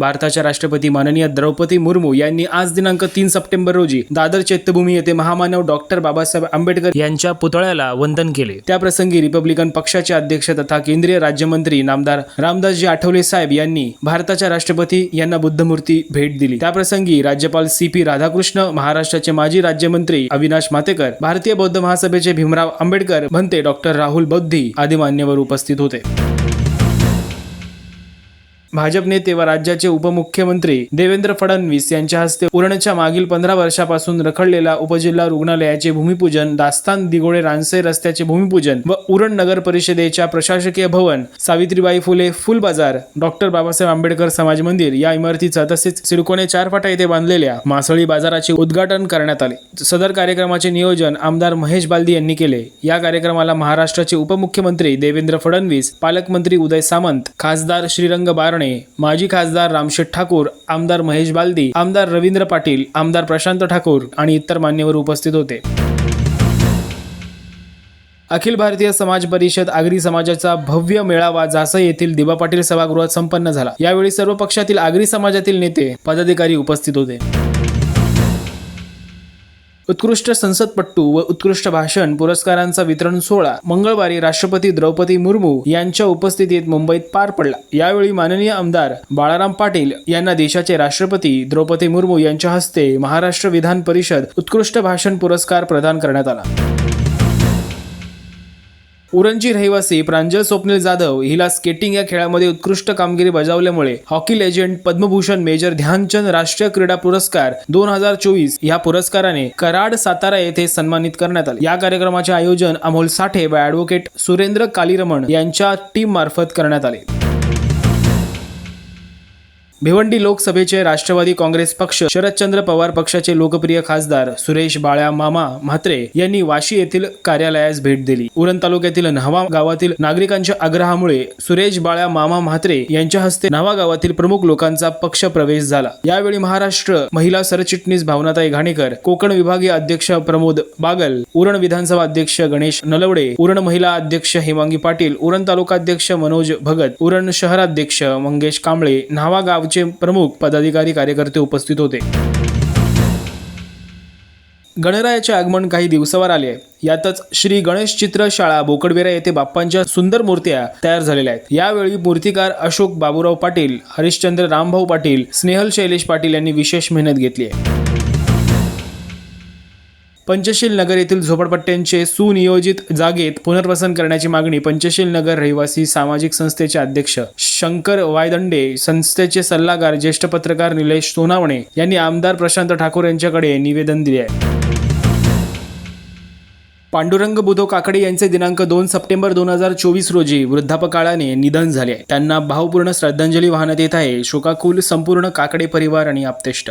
भारताच्या राष्ट्रपती माननीय द्रौपदी मुर्मू यांनी आज दिनांक तीन सप्टेंबर रोजी दादर चैत्यभूमी येथे महामानव डॉक्टर बाबासाहेब आंबेडकर यांच्या पुतळ्याला वंदन केले. त्याप्रसंगी रिपब्लिकन पक्षाचे अध्यक्ष तथा केंद्रीय राज्यमंत्री नामदार रामदासजी आठवले साहेब यांनी भारताच्या राष्ट्रपती यांना बुद्धमूर्ती भेट दिली. त्याप्रसंगी राज्यपाल सी पी राधाकृष्ण महाराष्ट्राचे माजी राज्यमंत्री अविनाश मातेकर भारतीय बौद्ध महासभेचे भीमराव आंबेडकर म्हणते डॉक्टर राहुल बौद्धी आदी मान्यवर उपस्थित होते. भाजप नेते व राज्याचे उपमुख्यमंत्री देवेंद्र फडणवीस यांच्या हस्ते उरणच्या मागील पंधरा वर्षापासून रखडलेल्या उपजिल्हा रुग्णालयाचे भूमिपूजन दास्तान दिगोळे रानसे रस्त्याचे भूमिपूजन व उरण नगर परिषदेच्या प्रशासकीय भवन सावित्रीबाई फुले फुल बाजार डॉक्टर बाबासाहेब आंबेडकर समाज मंदिर या इमारतीचा तसेच सिडकोने चार फाटा येथे बांधलेल्या मासळी बाजाराचे उद्घाटन करण्यात आले. सदर कार्यक्रमाचे नियोजन आमदार महेश बालदी यांनी केले. या कार्यक्रमाला महाराष्ट्राचे उपमुख्यमंत्री देवेंद्र फडणवीस पालकमंत्री उदय सामंत खासदार श्रीरंग बारण माजी खासदार रामशेठ ठाकूर आमदार महेश बालदी आमदार रवींद्र पाटील आमदार प्रशांत ठाकूर आणि इतर मान्यवर उपस्थित होते. अखिल भारतीय समाज परिषद आगरी समाजाचा भव्य मेळावा जासई येथील दिबा पाटील सभागृहात संपन्न झाला. यावेळी सर्व पक्षातील आगरी समाजातील नेते पदाधिकारी उपस्थित होते. उत्कृष्ट संसदपट्टू व उत्कृष्ट भाषण पुरस्कारांचा वितरण सोहळा मंगळवारी राष्ट्रपती द्रौपदी मुर्मू यांच्या उपस्थितीत मुंबईत पार पडला. यावेळी माननीय आमदार बाळाराम पाटील यांना देशाचे राष्ट्रपती द्रौपदी मुर्मू यांच्या हस्ते महाराष्ट्र विधान परिषद उत्कृष्ट भाषण पुरस्कार प्रदान करण्यात आला. उरणची रहिवासी प्रांजल स्वप्नील जाधव हिला स्केटिंग या खेळामध्ये उत्कृष्ट कामगिरी बजावल्यामुळे hockey legend Padma Bhushan major Dhyan Chand राष्ट्रीय क्रीडा पुरस्कार दोन हजार चोवीस या पुरस्काराने कराड सातारा येथे सन्मानित करण्यात आले. या कार्यक्रमाचे आयोजन अमोल साठे व ॲडव्होकेट सुरेंद्र कालीरमण यांच्या टीम मार्फत करण्यात आले. भिवंडी लोकसभेचे राष्ट्रवादी काँग्रेस पक्ष शरदचंद्र पवार पक्षाचे लोकप्रिय खासदार सुरेश बाळ्या मामा म्हात्रे यांनी वाशी येथील कार्यालयास भेट दिली. उरण तालुक्यातील न्हावा गावातील नागरिकांच्या आग्रहामुळे सुरेश बाळ्या मामा म्हात्रे यांच्या हस्ते न्हावा गावातील प्रमुख लोकांचा पक्ष प्रवेश झाला. यावेळी महाराष्ट्र महिला सरचिटणीस भावनाताई घाणेकर कोकण विभागीय अध्यक्ष प्रमोद बागल उरण विधानसभा अध्यक्ष गणेश नलवडे उरण महिला अध्यक्ष हेमांगी पाटील उरण तालुकाध्यक्ष मनोज भगत उरण शहराध्यक्ष मंगेश कांबळे न्हावा गावचे प्रमुख पदाधिकारी कार्यकर्ते उपस्थित होते. गणरायाचे आगमन काही दिवसावर आले आहे. यातच श्री गणेश चित्र शाळा बोकडबेरा येथे बाप्पांच्या सुंदर मूर्त्या तयार झालेल्या आहेत. यावेळी मूर्तिकार अशोक बाबूराव पाटील हरिश्चंद्र रामभाऊ पाटील स्नेहल शैलेश पाटील यांनी विशेष मेहनत घेतली आहे. पंचशील नगर येथील झोपडपट्ट्यांचे सुनियोजित जागेत पुनर्वसन करण्याची मागणी पंचशील नगर रहिवासी सामाजिक संस्थेचे अध्यक्ष शंकर वायदंडे संस्थेचे सल्लागार ज्येष्ठ पत्रकार निलेश सोनावणे यांनी आमदार प्रशांत ठाकूर यांच्याकडे निवेदन दिले आहे पांडुरंग बुधो काकडे यांचे दिनांक दोन सप्टेंबर दोन हजार चोवीस रोजी वृद्धापकाळाने निधन झाले आहे. त्यांना भावपूर्ण श्रद्धांजली वाहण्यात येत आहे शोकाकुल संपूर्ण काकडे परिवार आणि आप्तेष्ट